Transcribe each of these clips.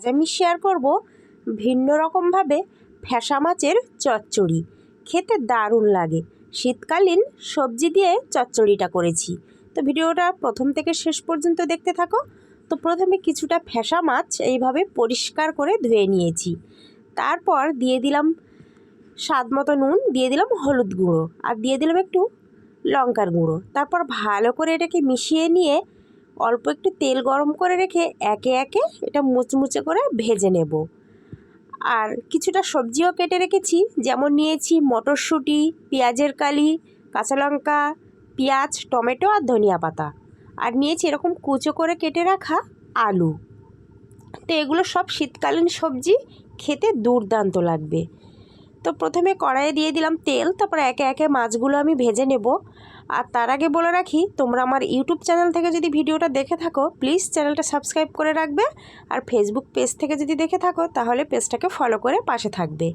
আজ আমি শেয়ার করব, ভিন্ন রকমভাবে ফ্যাসা মাছের চচ্চড়ি। খেতে দারুণ লাগে। শীতকালীন সবজি দিয়ে চচ্চড়িটা করেছি। তো ভিডিওটা প্রথম থেকে শেষ পর্যন্ত দেখতে থাকো। তো প্রথমে কিছুটা ফ্যাসা মাছ এইভাবে পরিষ্কার করে ধুয়ে নিয়েছি। তারপর দিয়ে দিলাম স্বাদ মতো নুন, দিয়ে দিলাম হলুদ গুঁড়ো, আর দিয়ে দিলাম একটু লঙ্কার গুঁড়ো। তারপর ভালো করে এটাকে মিশিয়ে নিয়ে অল্প একটু তেল গরম করে রেখে একে একে এটা মুচমুচে করে ভেজে নেব। আর কিছুটা সবজিও কেটে রেখেছি, যেমন নিয়েছি মটরশুঁটি, পেঁয়াজের কালি, কাঁচা লঙ্কা, পেঁয়াজ, টমেটো আর ধনিয়া পাতা। আর নিয়েছি এরকম কুচো করে কেটে রাখা আলু। তো এগুলো সব শীতকালীন সবজি, খেতে দুর্দান্ত লাগবে। তো প্রথমে কড়াইয়ে দিয়ে দিলাম তেল, তারপর একে একে মাছগুলো আমি ভেজে নেব। আর তার আগে বলে রাখি, তোমরা আমার ইউটিউব চ্যানেল থেকে যদি ভিডিওটা দেখে থাকো প্লিজ চ্যানেলটা সাবস্ক্রাইব করে রাখবে। আর ফেসবুক পেজ থেকে যদি দেখে থাকো, তাহলে পেজটাকে ফলো করে পাশে থাকবে।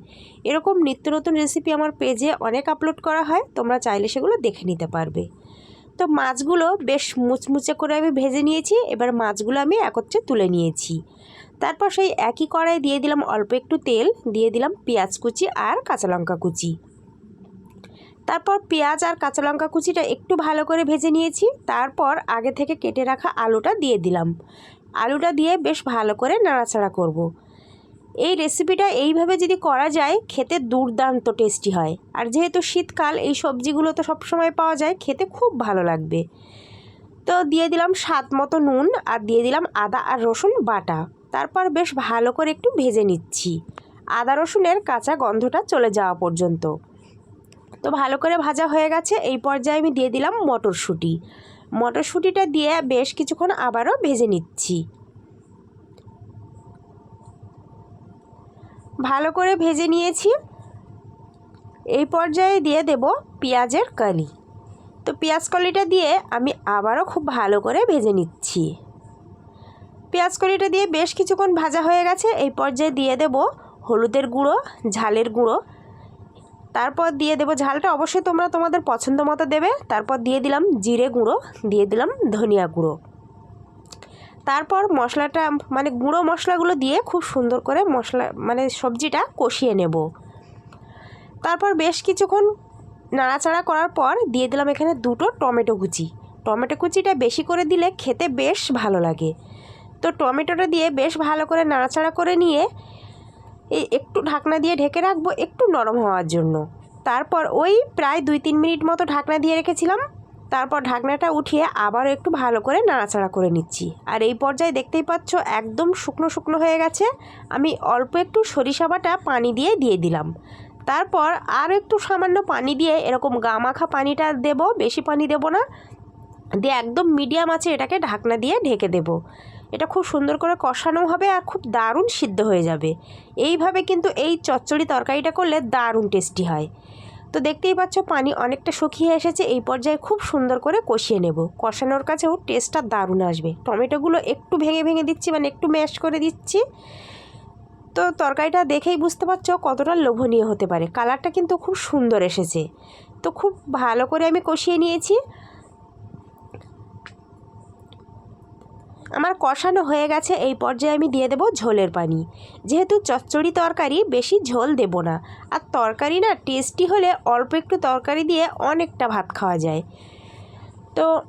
এরকম নিত্য নতুন রেসিপি আমার পেজে অনেক আপলোড করা হয়, তোমরা চাইলে সেগুলো দেখে নিতে পারবে। তো মাছগুলো বেশ মুচমুচে করে আমি ভেজে নিয়েছি, এবার মাছগুলো আমি একত্রে তুলে নিয়েছি। তারপর সেই একই কড়াই দিয়ে দিলাম অল্প একটু তেল, দিয়ে দিলাম পেঁয়াজ কুচি আর কাঁচা লঙ্কা কুচি। তারপর পেঁয়াজ আর কাঁচা লঙ্কা কুচিটা একটু ভালো করে ভেজে নিয়েছি। তারপর আগে থেকে কেটে রাখা আলুটা দিয়ে দিলাম। আলুটা দিয়ে বেশ ভালো করে নাড়াচাড়া করব। এই রেসিপিটা এইভাবে যদি করা যায়, খেতে দুর্দান্ত টেস্টি হয়। আর যেহেতু শীতকাল, এই সবজিগুলো তো সবসময় পাওয়া যায়, খেতে খুব ভালো লাগবে। তো দিয়ে দিলাম স্বাদ মতো নুন আর দিয়ে দিলাম আদা আর রসুন বাটা। তারপর বেশ ভালো করে একটু ভেজে নিচ্ছি। আদা রসুনের কাঁচা গন্ধটা চলে যাওয়া পর্যন্ত। তো ভালো করে ভাজা হয়ে গেছে। এই পর্যায়ে আমি দিয়ে দিলাম মটরশুঁটি। মটরশুঁটিটা দিয়ে বেশ কিছুক্ষণ আবারও ভেজে নিচ্ছি। ভালো করে ভেজে নিয়েছি। এই পর্যায়ে দিয়ে দেব পেঁয়াজের কালি। তো পেঁয়াজ কলিটা দিয়ে আমি আবারও খুব ভালো করে ভেজে নিচ্ছি। পেঁয়াজ কলিটা দিয়ে বেশ কিছুক্ষণ ভাজা হয়ে গেছে। এই পর্যায়ে দিয়ে দেব হলুদের গুঁড়ো, ঝালের গুঁড়ো তারপর দিয়ে দেবো ঝালটা। অবশ্যই তোমরা তোমাদের পছন্দ মতো দেবে। তারপর দিয়ে দিলাম জিরে গুঁড়ো, দিয়ে দিলাম ধনিয়া গুঁড়ো। তারপর মশলাটা মানে গুঁড়ো মশলাগুলো দিয়ে খুব সুন্দর করে মশলা মানে সবজিটা কষিয়ে নেব। তারপর বেশ কিছুক্ষণ নাড়াচাড়া করার পর দিয়ে দিলাম এখানে দুটো টমেটো কুচি। টমেটো কুচিটা বেশি করে দিলে খেতে বেশ ভালো লাগে। তো টমেটোটা দিয়ে বেশ ভালো করে নাড়াচাড়া করে নিয়ে এই একটু ঢাকনা দিয়ে ঢেকে রাখব একটু নরম হওয়ার জন্য। তারপর ওই প্রায় দুই তিন মিনিট মতো ঢাকনা দিয়ে রেখেছিলাম। তারপর ঢাকনাটা উঠিয়ে আবারও একটু ভালো করে নাড়াচাড়া করে নিচ্ছি। আর এই পর্যায়ে দেখতেই পাচ্ছ একদম শুকনো শুকনো হয়ে গেছে। আমি অল্প একটু সরিষা বাটা পানি দিয়ে দিয়ে দিলাম। তারপর আর একটু সামান্য পানি দিয়ে এরকম গামাখা পানিটা দেব, বেশি পানি দেব না। দিয়ে একদম মিডিয়াম আছে এটাকে ঢাকনা দিয়ে ঢেকে দেব। এটা খুব সুন্দর করে কষানো হবে আর খুব দারুণ সিদ্ধ হয়ে যাবে। এইভাবে কিন্তু এই চচ্চড়ি তরকারিটা করলে দারুণ টেস্টি হয়। তো দেখতেই পাচ্ছ পানি অনেকটা শুকিয়ে এসেছে, এই পর্যায়ে খুব সুন্দর করে কষিয়ে নেব। কষানোর কাছেও টেস্টটা দারুণ আসবে। টমেটোগুলো একটু ভেঙে ভেঙে দিচ্ছি মানে একটু ম্যাশ করে দিচ্ছি। তো তরকারিটা দেখেই বুঝতে পারছ কতটা লোভনীয় হতে পারে। কালারটা কিন্তু খুব সুন্দর এসেছে। তো খুব ভালো করে আমি কষিয়ে নিয়েছি। আমার কষানো হয়ে গেছে, এই পর্যায়ে আমি দিয়ে দেবো ঝোলের পানি। যেহেতু চচ্চড়ি তরকারি, বেশি ঝোল দেব না। আর তরকারি না, টেস্টি হলে অল্প একটু তরকারি দিয়ে অনেকটা ভাত খাওয়া যায়। তো,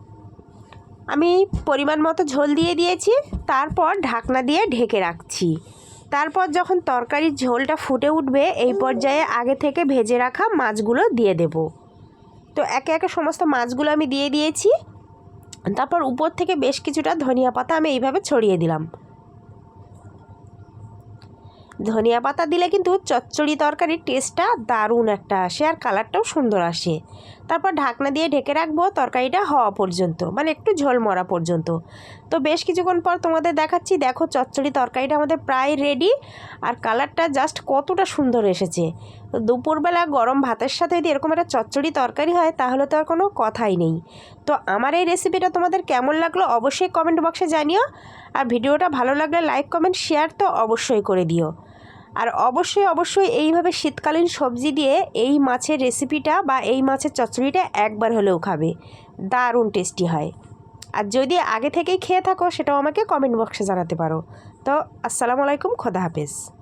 আমি পরিমাণ মতো ঝোল দিয়ে দিয়েছি, তারপর ঢাকনা দিয়ে ঢেকে রাখছি। তারপর যখন তরকারির ঝোলটা ফুটে উঠবে, এই পর্যায়ে আগে থেকে ভেজে রাখা মাছগুলো দিয়ে দেব। তো, একে একে সমস্ত মাছগুলো আমি দিয়ে দিয়েছি। তারপর উপর থেকে বেশ কিছুটা ধনিয়া পাতা আমি এইভাবে ছড়িয়ে দিলাম। ধনিয়া পাতা দিলে কিন্তু চচ্চড়ি তরকারির টেস্টটা দারুণ একটা আসে আর কালারটাও সুন্দর আসে। তারপর ঢাকনা দিয়ে ঢেকে রাখব তরকারিটা হওয়া পর্যন্ত মানে একটু ঝোল মরা পর্যন্ত। তো বেশ কিছুক্ষণ পর তোমাদের দেখাচ্ছি, দেখো চচ্চড়ি তরকারিটা আমাদের প্রায় রেডি আর কালারটা জাস্ট কতটা সুন্দর এসেছে। দুপুরবেলা গরম ভাতের সাথে যদি এরকম একটা চচ্চড়ি তরকারি হয়, তাহলে তো আর কোনো কথাই নেই। তো আমার এই রেসিপিটা তোমাদের কেমন লাগল অবশ্যই কমেন্ট বক্সে জানিও। আর ভিডিওটা ভালো লাগলে লাইক কমেন্ট শেয়ার তো অবশ্যই করে দিও। আর অবশ্যই অবশ্যই এইভাবে শীতকালীন সবজি দিয়ে এই মাছের রেসিপিটা বা এই মাছের চচ্চড়িটা একবার হলেও খাবে। দারুণ টেস্টি হয়। আর যদি আগে থেকেই খেয়ে থাকো, সেটাও আমাকে কমেন্ট বক্সে জানাতে পারো। তো আসসালামু আলাইকুম, খোদা হাফেজ।